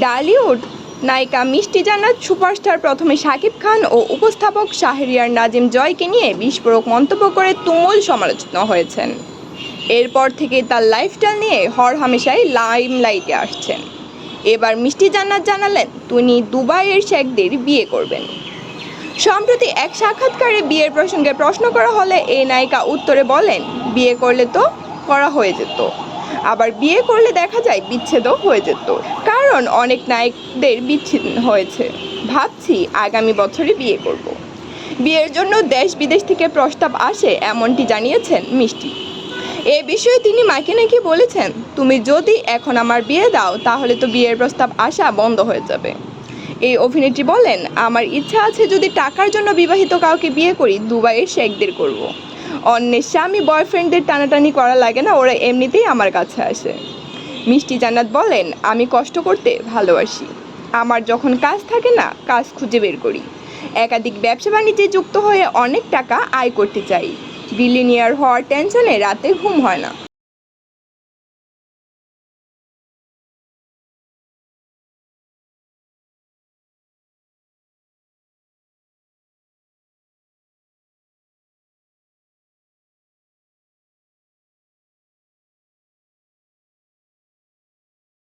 ডালিউড নায়িকা মিষ্টি জান্নাত সুপারস্টার প্রথমে শাকিব খান ও উপস্থাপক শাহরিয়ার নাজিম জয়কে নিয়ে বিস্ফোরক মন্তব্য করে তুমুল সমালোচনা হয়েছেন। এরপর থেকে তার লাইফস্টাইল নিয়ে হর হামেশাই লাইম লাইটে আসছেন। এবার মিষ্টি জান্নাত জানালেন তিনি দুবাইয়ের শেখদের বিয়ে করবেন। সম্প্রতি এক সাক্ষাৎকারে বিয়ের প্রসঙ্গে প্রশ্ন করা হলে এই নায়িকা উত্তরে বলেন, বিয়ে করলে তো করা হয়ে যেত, আবার বিয়ে করলে দেখা যায় বিচ্ছেদও হয়ে যেত। কারণ অনেক নায়কদের বিচ্ছিন্ন হয়েছে ভাবছি আগামী বছরে বিয়ে করব। বিয়ের জন্য দেশ বিদেশ থেকে প্রস্তাব আসে, এমনটি জানিয়েছেন মিষ্টি এ বিষয়ে তিনি মাকে নাকি বলেছেন, তুমি যদি এখন আমার বিয়ে দাও, তাহলে তো বিয়ের প্রস্তাব আসা বন্ধ হয়ে যাবে এই অভিনেত্রী বলেন, আমার ইচ্ছা আছে যদি টাকার জন্য বিবাহিত কাউকে বিয়ে করি, দুবাইয়ের শেখদের করব। অন্যের স্বামী বয়ফ্রেন্ডদের টানাটানি করা লাগে না, ওরা এমনিতেই আমার কাছে আসে মিষ্টি জান্নাত বলেন, আমি কষ্ট করতে ভালোবাসি। আমার যখন কাজ থাকে না, কাজ খুঁজে বের করি। একাধিক ব্যবসা বাণিজ্যে যুক্ত হয়ে অনেক টাকা আয় করতে চাই। বিলিনিয়ার হওয়ার টেনশনে রাতে ঘুম হয় না।